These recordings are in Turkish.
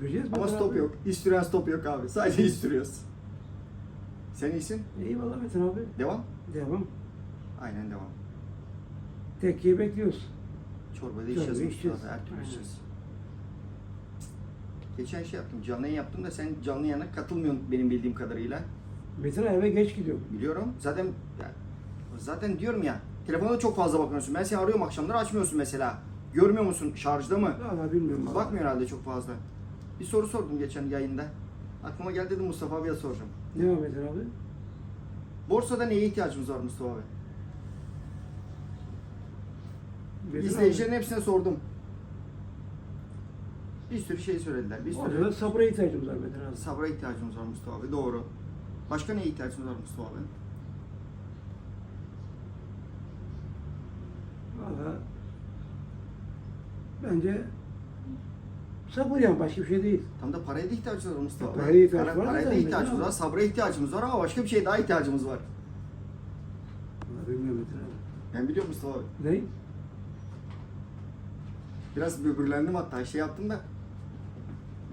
Süreceğiz Ama Metin stop abi. yok. İstiriyorsun stop yok abi. Sadece istiriyoruz. Sen iyisin. Eyvallah Metin abi. Devam. Devam. Aynen devam. Tekkeyi bekliyoruz. Çorbada Çorba içeceğiz Mustafa içeceğiz. Her türlü Aynen. içeceğiz. Geçen şey yaptım. Canlı yayın yaptım da sen canlı yayına katılmıyorsun benim bildiğim kadarıyla. Metin abi eve geç gidiyor. Biliyorum. Zaten ya, zaten diyorum ya telefona çok fazla bakıyorsun. Ben seni arıyorum akşamları açmıyorsun mesela. Görmüyor musun? Şarjda mı? Valla bilmiyorum. abi. Bakmıyor herhalde çok fazla. Bir soru sordum geçen yayında. Aklıma geldi dedim Mustafa abiye soracağım. Ne var Metin abi? Borsada neye ihtiyacımız var Mustafa abi? Metin İzleyicilerin hepsine sordum. Bir sürü şey söylediler. Bir sürü Orada sabra ihtiyacımız var Metin abi. sabra ihtiyacımız var Mustafa abi. Doğru. Başka neye ihtiyacımız var Mustafa abi? Valla bence sabır yani başka bir şey değil. Tam da paraya da ihtiyacımız var Mustafa. Paraya ihtiyaç Para- var Paraya da zaten, ihtiyacımız var. Sabra ihtiyacımız var ama başka bir şeye daha ihtiyacımız var. Valla bilmiyorum Metin abi. Ben biliyorum Mustafa abi. Ne? Biraz böbürlendim hatta şey yaptım da.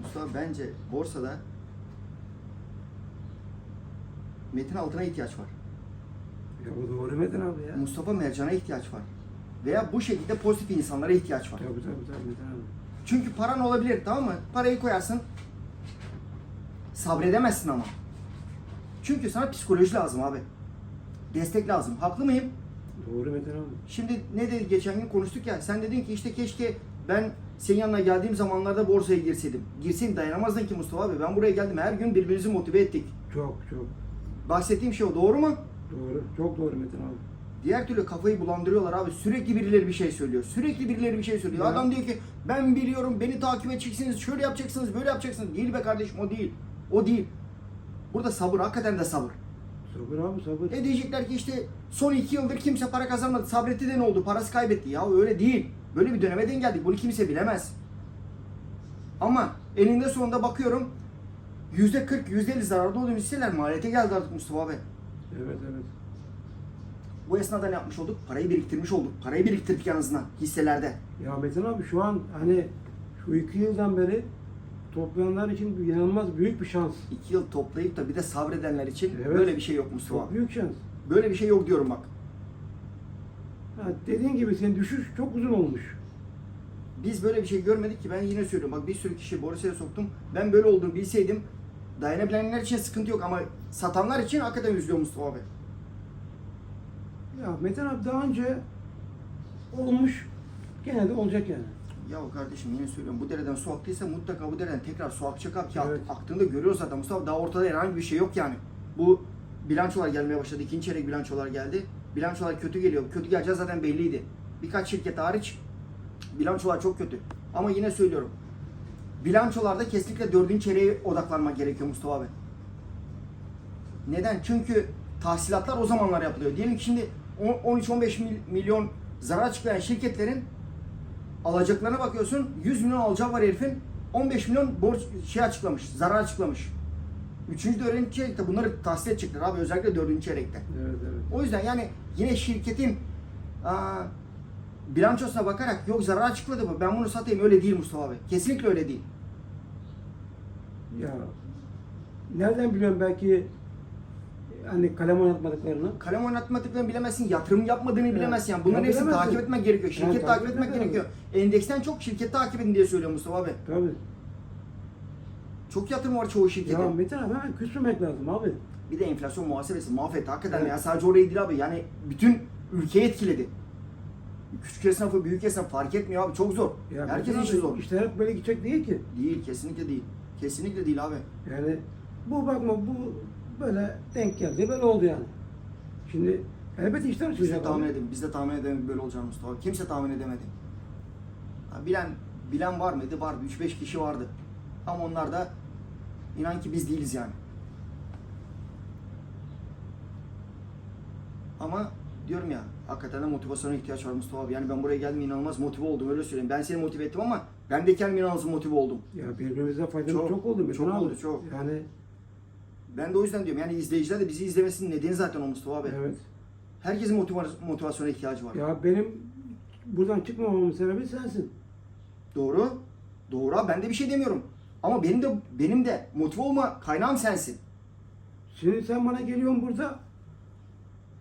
Mustafa bence borsada metin altına ihtiyaç var. Ya bu doğru Metin abi ya. Mustafa mercana ihtiyaç var. Veya bu şekilde pozitif insanlara ihtiyaç var. Tabii tabii tabii Metin abi. Çünkü paran olabilir tamam mı? Parayı koyarsın. Sabredemezsin ama. Çünkü sana psikoloji lazım abi. Destek lazım. Haklı mıyım? Doğru Metin abi. Şimdi ne dedi geçen gün konuştuk ya. Sen dedin ki işte keşke ben senin yanına geldiğim zamanlarda borsaya girseydim. Girseydim dayanamazdın ki Mustafa abi. Ben buraya geldim. Her gün birbirimizi motive ettik. Çok çok. Bahsettiğim şey o. Doğru mu? Doğru. Çok doğru Metin abi. Diğer türlü kafayı bulandırıyorlar abi. Sürekli birileri bir şey söylüyor. Sürekli birileri bir şey söylüyor. Ya. Adam diyor ki ben biliyorum beni takip edeceksiniz. Şöyle yapacaksınız, böyle yapacaksınız. Değil be kardeşim o değil. O değil. Burada sabır. Hakikaten de sabır. Sabır abi sabır. E diyecekler ki işte son iki yıldır kimse para kazanmadı. Sabretti de ne oldu? Parası kaybetti. Ya öyle değil. Böyle bir döneme denk geldik. Bunu kimse bilemez. Ama eninde sonunda bakıyorum yüzde 40, yüzde 50 zararda olduğum hisseler maliyete geldi artık Mustafa abi. Evet evet. Bu esnada ne yapmış olduk? Parayı biriktirmiş olduk. Parayı biriktirdik en azından hisselerde. Ya Metin abi şu an hani şu iki yıldan beri toplayanlar için inanılmaz büyük bir şans. İki yıl toplayıp da bir de sabredenler için Evet. böyle bir şey yok Mustafa Çok büyük şans. Böyle bir şey yok diyorum bak. Ha, dediğin gibi senin düşüş çok uzun olmuş. Biz böyle bir şey görmedik ki ben yine söylüyorum. Bak bir sürü kişi borsaya soktum. Ben böyle olduğunu bilseydim dayanabilenler için sıkıntı yok ama satanlar için hakikaten üzülüyor Mustafa abi. Ya Metin abi daha önce olmuş gene de olacak yani. Ya kardeşim yine söylüyorum bu dereden su aktıysa mutlaka bu dereden tekrar su akacak abi ki Evet. aktığında görüyoruz zaten Mustafa daha ortada herhangi bir şey yok yani. Bu bilançolar gelmeye başladı. İkinci çeyrek bilançolar geldi. Bilançolar kötü geliyor. Kötü geleceği zaten belliydi. Birkaç şirket hariç bilançolar çok kötü. Ama yine söylüyorum. Bilançolarda kesinlikle dördüncü çeyreğe odaklanmak gerekiyor Mustafa abi. Neden? Çünkü tahsilatlar o zamanlar yapılıyor. Diyelim ki şimdi 13-15 mil- milyon zarar açıklayan şirketlerin alacaklarına bakıyorsun 100 milyon alacağı var herifin 15 milyon borç şey açıklamış, zarar açıklamış. Üçüncü dördüncü çeyrekte bunları tahsil edecekler abi özellikle dördüncü çeyrekte. Evet evet. O yüzden yani yine şirketin aa, bilançosuna bakarak yok zarar açıkladı mı ben bunu satayım öyle değil Mustafa abi. Kesinlikle öyle değil. Ya nereden biliyorum belki hani kalem oynatmadıklarını? Kalem oynatmadıklarını bilemezsin, yatırım yapmadığını Evet. bilemezsin. Yani bunların hepsini takip etmek gerekiyor. Şirket Yani takip takip etmek gerekiyor. Endeksten çok şirket takip edin diye söylüyor Mustafa abi. Tabii. Çok yatırım var çoğu şirketin. Ya Metin abi hemen küsmemek lazım abi. Bir de enflasyon muhasebesi mahvetti. Hakikaten Evet. ya sadece orayı değil abi. Yani bütün ülkeyi etkiledi. Küçük esnafı, büyük esnaf fark etmiyor abi. Çok zor. Ya Herkesin işi zor. İşler hep böyle gidecek değil ki. Değil, kesinlikle değil. Kesinlikle değil abi. Yani bu bakma bu böyle denk geldi böyle oldu yani. Şimdi elbette işler Biz de tahmin abi. edemedik. Biz de tahmin edemedik böyle olacağını Mustafa. abi. Kimse tahmin edemedi. Ha, bilen bilen var mıydı? Vardı. 3-5 kişi vardı. Ama onlar da inan ki biz değiliz yani. Ama diyorum ya hakikaten de motivasyona ihtiyaç var Mustafa abi. Yani ben buraya geldim inanılmaz motive oldum öyle söyleyeyim. Ben seni motive ettim ama ben de kendim inanılmaz motive oldum. Ya birbirimize faydamız Çok, çok, oldu Metin çok abi. oldu, çok. Yani Ben de o yüzden diyorum yani izleyiciler de bizi izlemesinin nedeni zaten o Mustafa abi. evet. Herkesin motiva- motivasyona ihtiyacı var. Ya benim buradan çıkmamamın sebebi sensin. Doğru. Doğru abi ben de bir şey demiyorum. Ama benim de benim de motive olma kaynağım sensin. Şimdi sen bana geliyorsun burada.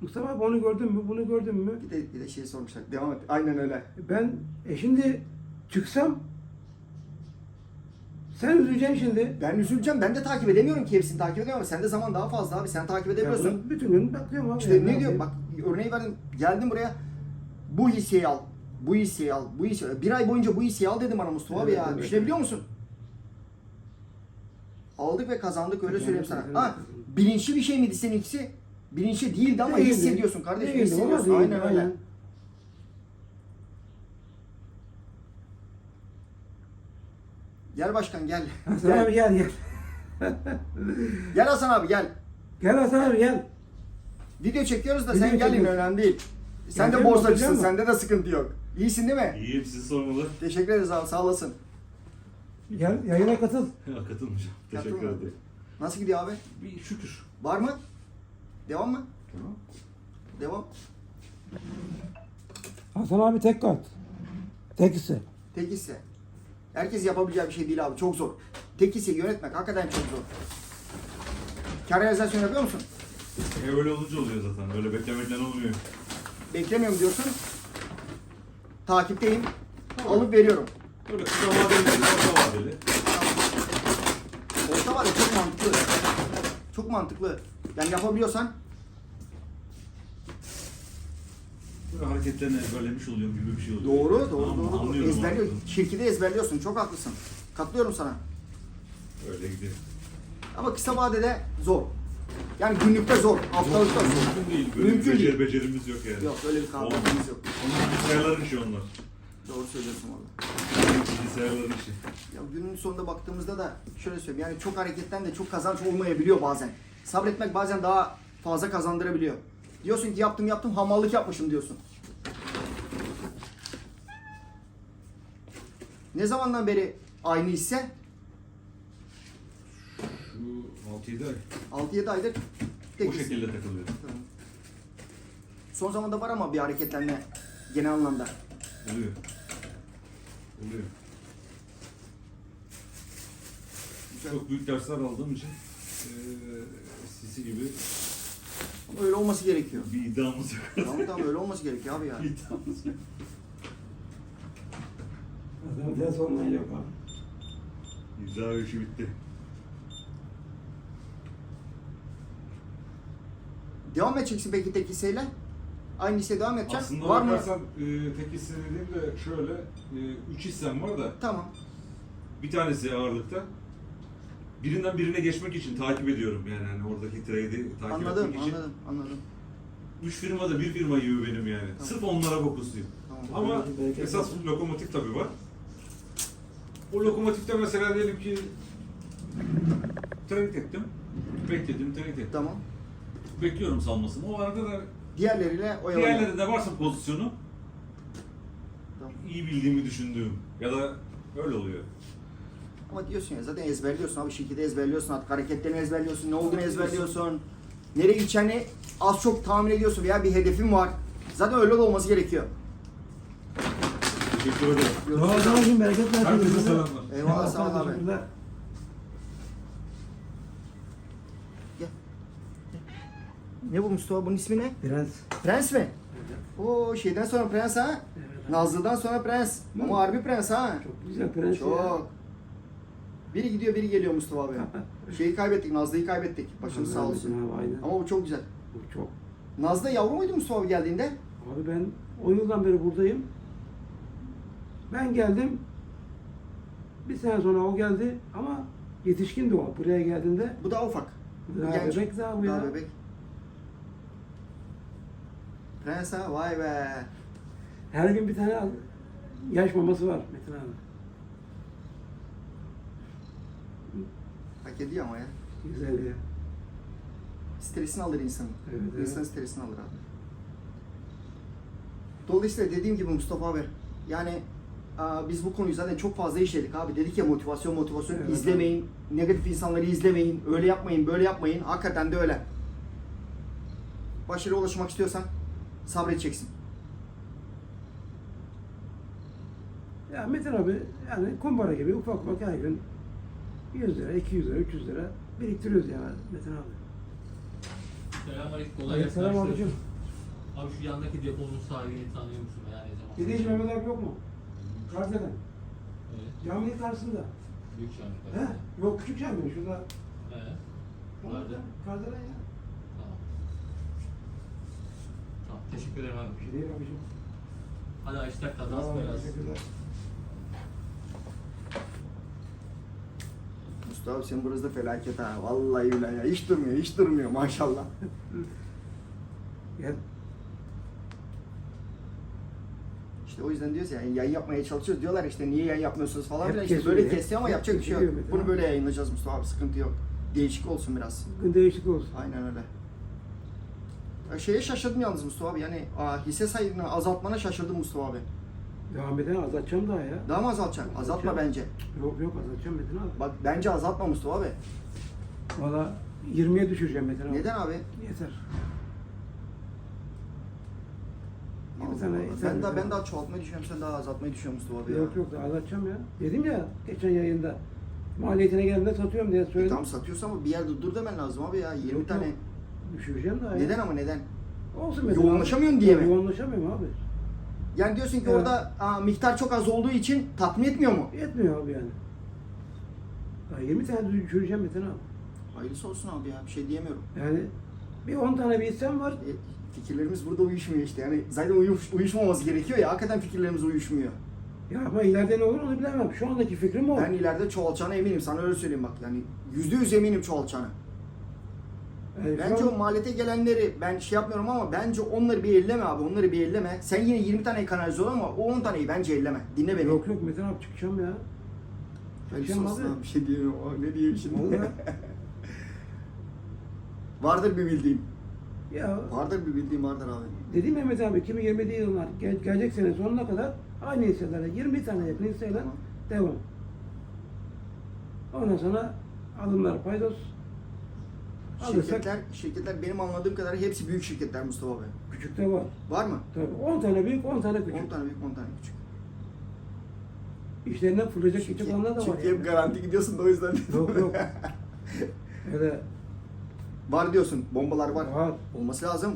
Mustafa abi onu gördün mü, bunu gördün mü? Bir de bir de şey sormuşlar. Devam et. Aynen öyle. Ben e şimdi çıksam sen üzüleceksin şimdi. Ben üzüleceğim. Ben de takip edemiyorum ki hepsini takip edemiyorum. Sende zaman daha fazla abi. Sen takip Ya edebiliyorsun. bunu bütün gün bakıyorum abi. İşte Ya, ne diyor? yapayım? Bak örneği verdim. Geldim buraya. Bu hisseyi al. Bu hisseyi al. Bu hisseyi Bir ay boyunca bu hisseyi al dedim bana Mustafa abi Evet, ya. evet. Düşünebiliyor musun? Aldık ve kazandık öyle Evet, söyleyeyim sana. evet. Ha, bilinçli bir şey miydi seninkisi? Bilinçli değildi ama Değildi. hissediyorsun kardeşim. Hissediyorsun. Aynen öyle. Gel başkan gel. Hasan gel. abi gel gel. Gel Hasan abi gel. Gel Hasan abi gel. Video çekiyoruz da Video sen gelin çekiyoruz. önemli değil. Sen de Geleceğim, borsacısın. bakacağım mı? Sende de sıkıntı yok. İyisin değil mi? İyiyim sizi sormalı. Teşekkür ederiz abi sağ olasın. Gel yayına katıl. Ya katılmayacağım. Teşekkür ederim. Nasıl gidiyor abi? Bir şükür. Var mı? Devam mı? Tamam. Devam. Hasan abi tek kart. Tek hisse. Tek hisse. Herkes yapabileceği bir şey değil abi. Çok zor. Tek hisseyi yönetmek hakikaten çok zor. Kar realizasyon yapıyor musun? E öyle olunca oluyor zaten. Öyle beklemekten olmuyor. Beklemiyorum diyorsun. Takipteyim. Alıp veriyorum. Böyle kısa vadeli, orta vadeli. Orta ya çok mantıklı. Çok mantıklı. Yani yapabiliyorsan Böyle hareketlerini ezberlemiş oluyorum gibi bir şey oluyor. doğru, doğru, mı? doğru. Anlıyorum Ezberliyor. Şirketi ezberliyorsun. Çok haklısın. Katılıyorum sana. Öyle gidiyor. Ama kısa vadede zor. Yani günlükte zor, haftalıkta zor. Mümkün değil. Böyle Mümkün bir becer, değil. becerimiz yok yani. Yok öyle bir kabiliyetimiz yok. Onlar bilgisayarların işi onlar. Doğru söylüyorsun valla. Bilgisayarların işi. Ya günün sonunda baktığımızda da şöyle söyleyeyim yani çok hareketten de çok kazanç olmayabiliyor bazen. Sabretmek bazen daha fazla kazandırabiliyor. Diyorsun ki yaptım yaptım hamallık yapmışım diyorsun. Ne zamandan beri aynı hisse? Şu 6-7 ay 6-7 aydır tek hisse. şekilde takılıyor. Son zamanda var ama bir hareketlenme genel anlamda. Oluyor. Oluyor. Güzel. Çok büyük dersler aldığım için eee sisi gibi öyle olması gerekiyor. bir iddiamız yok. tamam tamam öyle olması gerekiyor abi ya. Bir iddiamız yok. Ders olmayan yok abi. İcra işi bitti. Devam edeceksin peki tek hisseyle? Aynı hisseye devam edeceksin. Aslında var mı? bakarsan e, tek hisse dediğimde şöyle, e, üç hissem var da Tamam. bir tanesi ağırlıkta. Birinden birine geçmek için takip ediyorum yani hani oradaki trade'i takip Anladım, etmek için. anladım, anladım. Üç firmada bir firma gibi benim yani. Tamam. Sırf onlara fokusluyum. Tamam. Ama Belki- esas bir lokomotif tabii var. O lokomotifte mesela diyelim ki trade ettim. Bekledim, trade ettim. Tamam. Bekliyorum salmasını. O arada da Diğerleriyle oyalanıyor. diğerlerinde varsa pozisyonu Tamam. iyi bildiğimi düşündüğüm ya da öyle oluyor. Ama diyorsun ya zaten ezberliyorsun abi şirketi ezberliyorsun artık hareketlerini ezberliyorsun ne olduğunu ezberliyorsun. Nereye gideceğini az çok tahmin ediyorsun veya bir hedefin var. Zaten öyle de olması gerekiyor. Teşekkür ederim. Ol Hasan abi bereket versin. Herkese selamlar. Eyvallah sağ ol abi. Teşekkürler. Ne bu Mustafa bunun ismi ne? Prens. Prens mi? O şeyden sonra prens ha? Evet. Nazlı'dan sonra prens. Hı. Ama harbi prens ha? Çok güzel prens ya. Çok. Biri gidiyor biri geliyor Mustafa abi. Şeyi kaybettik, Nazlı'yı kaybettik. Başınız sağ olsun. Abi, aynen. Ama bu çok güzel. Bu çok. Nazlı yavru muydu Mustafa abi geldiğinde? Abi ben 10 yıldan beri buradayım. Ben geldim. Bir sene sonra o geldi ama yetişkindi o buraya geldiğinde. Bu daha ufak. Daha Genç. bebek daha bu Daha ya. bebek. Prens ha vay be. Her gün bir tane yaş maması var Metin abi. Hak ediyor ama ya. Güzel ya. Stresini alır insanın. Evet, evet. İnsanın stresini alır abi. Dolayısıyla dediğim gibi Mustafa abi yani biz bu konuyu zaten çok fazla işledik abi. Dedik ya motivasyon motivasyon Evet. izlemeyin. Negatif insanları izlemeyin. Öyle yapmayın böyle yapmayın. Hakikaten de öyle. Başarıya ulaşmak istiyorsan sabredeceksin. Ya Metin abi yani kumbara gibi ufak ufak her gün 100 lira, 200 lira, 300 lira biriktiriyoruz yani Metin abi. Selamünaleyküm. Kolay gelsin. selam Abi, abicim. Abi şu yandaki deponun sahibini tanıyor musun veya ne zaman? Dediğim Mehmet abi yok mu? Kardeşim. Evet. Caminin karşısında. Büyük cami. He? Yok küçük cami şurada. He. Nerede? Kardelen ya. Tamam. Tamam. Teşekkür ederim abi. Bir şey değil abicim. Hadi Ayşe kazası Sağ ol, belası. Teşekkürler. Mustafa sen burası da felaket ha. Vallahi billahi ya. Hiç durmuyor, hiç durmuyor maşallah. Gel. İşte o yüzden diyoruz ya yayın yapmaya çalışıyoruz. Diyorlar işte niye yayın yapmıyorsunuz falan Hep filan. İşte böyle kesiyor ama hep yapacak bir şey yok. Bunu böyle yayınlayacağız Mustafa abi sıkıntı yok. Değişik olsun biraz. Değişiklik olsun. Aynen öyle. Şeye şaşırdım yalnız Mustafa abi yani hisse sayını azaltmana şaşırdım Mustafa abi. Devam eden azaltacağım daha ya. Daha mı azaltacaksın? Azaltma Azaltacağım. bence. Yok yok azaltacağım Metin abi. Bak bence azaltma Mustafa abi. Valla 20'ye düşüreceğim Metin abi. Neden abi? Yeter. Allah 20 tane Allah. yeter. Ben daha ben daha çoğaltmayı düşünüyorum. Sen daha azaltmayı düşünüyorsun Mustafa abi ya. Yok yok daha azaltacağım ya. Dedim ya geçen yayında. Maliyetine geldiğinde satıyorum diye E, söyledim. tam satıyorsan ama bir yerde dur demen lazım abi ya. 20 Yok, tane. yok. Düşüreceğim daha ya. Neden ama neden? Olsun Metin abi. Yoğunlaşamıyorsun diye mi? Yoğunlaşamıyorum abi. Yani diyorsun ki Evet. orada aa, miktar çok az olduğu için tatmin etmiyor mu? Yetmiyor abi yani. Daha 20 tane düşüreceğim Metin abi. Hayırlısı olsun abi ya. Bir şey diyemiyorum. Yani bir 10 tane bir hissem var. E, fikirlerimiz burada uyuşmuyor işte. Yani zaten uyuş, uyuşmaması gerekiyor ya. Hakikaten fikirlerimiz uyuşmuyor. Ya ama ileride ne olur onu bilemem. Şu andaki fikrim o. Ben ileride çoğalacağına eminim. Sana öyle söyleyeyim bak. Yani yüzde yüz eminim çoğalacağına. Şu Bence o maliyete gelenleri ben şey yapmıyorum ama bence onları bir elleme abi. Onları bir elleme. Sen yine 20 tane kanalize ol ama o 10 taneyi bence elleme. Dinle beni. Yok yok Metin abi çıkacağım ya. Çıkacağım abi. abi. Bir şey. Aa, Ne diyeyim şimdi? Vardır bir bildiğim. Ya Vardır bir bildiğim vardır abi. dedim Mehmet abi 2020 yıllar gel, gelecek sene sonuna kadar aynı hisselere 20 tane yakın hisseyle devam. Ondan sonra alımlar paydos. Alırsak Şirketler, şirketler benim anladığım kadarıyla hepsi büyük şirketler Mustafa abi. küçük de var. Var mı? Tabii 10 tane büyük 10 tane küçük. 10 tane büyük 10 tane küçük. İşlerinden fırlayacak küçük olanlar da var. çünkü yani. hep garanti gidiyorsun da o yüzden. Yok yok. Öyle var diyorsun. Bombalar var. var. Olması lazım.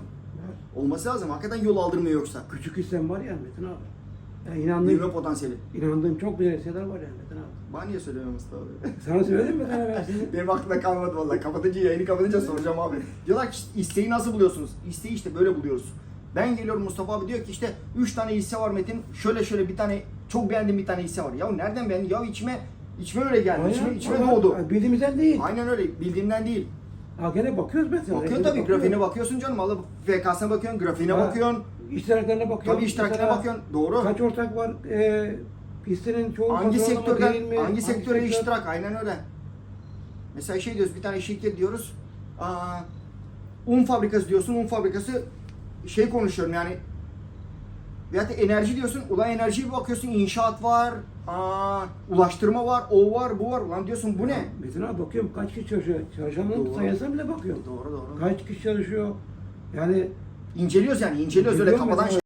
Olması lazım. Hakikaten yol aldırmıyor yoksa. Küçük hissem var yani Metin abi. Yani inandığım, Büyüme potansiyeli. inandığım çok güzel hisseler var yani Metin abi. Bana niye söylemiyorsun Mustafa abi? Sana söyledim mi Metin abi ben şimdi? Benim aklımda kalmadı vallahi. Kapatınca yayını kapatınca soracağım abi. Diyorlar ki işte isteği nasıl buluyorsunuz? İsteği işte böyle buluyoruz. Ben geliyorum Mustafa abi diyor ki işte 3 tane hisse var Metin. Şöyle şöyle bir tane çok beğendiğim bir tane hisse var. Ya nereden beğendin? Ya içime içime öyle geldi. Aynen, içime, içime ama doğdu. Bildiğimizden değil. Aynen öyle. Bildiğimden değil. Ha gene bakıyoruz mesela. Bakıyorsun tabii. Grafiğine bakıyorsun canım. Allah VK'sine bakıyorsun. Grafiğine Ha, bakıyorsun. İştiraklerine bakıyorsun. Tabii iştirakine Mesela bakıyorsun. Doğru. Kaç ortak var? E, hissenin çoğu Hangi patronlama değil sektörden, mi? hangi sektöre sektör? iştirak? Aynen öyle. Mesela şey diyoruz, bir tane şirket diyoruz. Aa, un fabrikası diyorsun, un fabrikası şey konuşuyorum yani veyahut da enerji diyorsun, ulan enerjiye bir bakıyorsun inşaat var, aa, ulaştırma var, o var, bu var. Ulan diyorsun bu ne? Metin abi bakıyorum kaç kişi çalışıyor. Çalışanların Doğru. sayısına bile bakıyorum. Doğru doğru. Kaç kişi çalışıyor? Yani İnceliyoruz yani, inceliyoruz öyle kafadan mesela.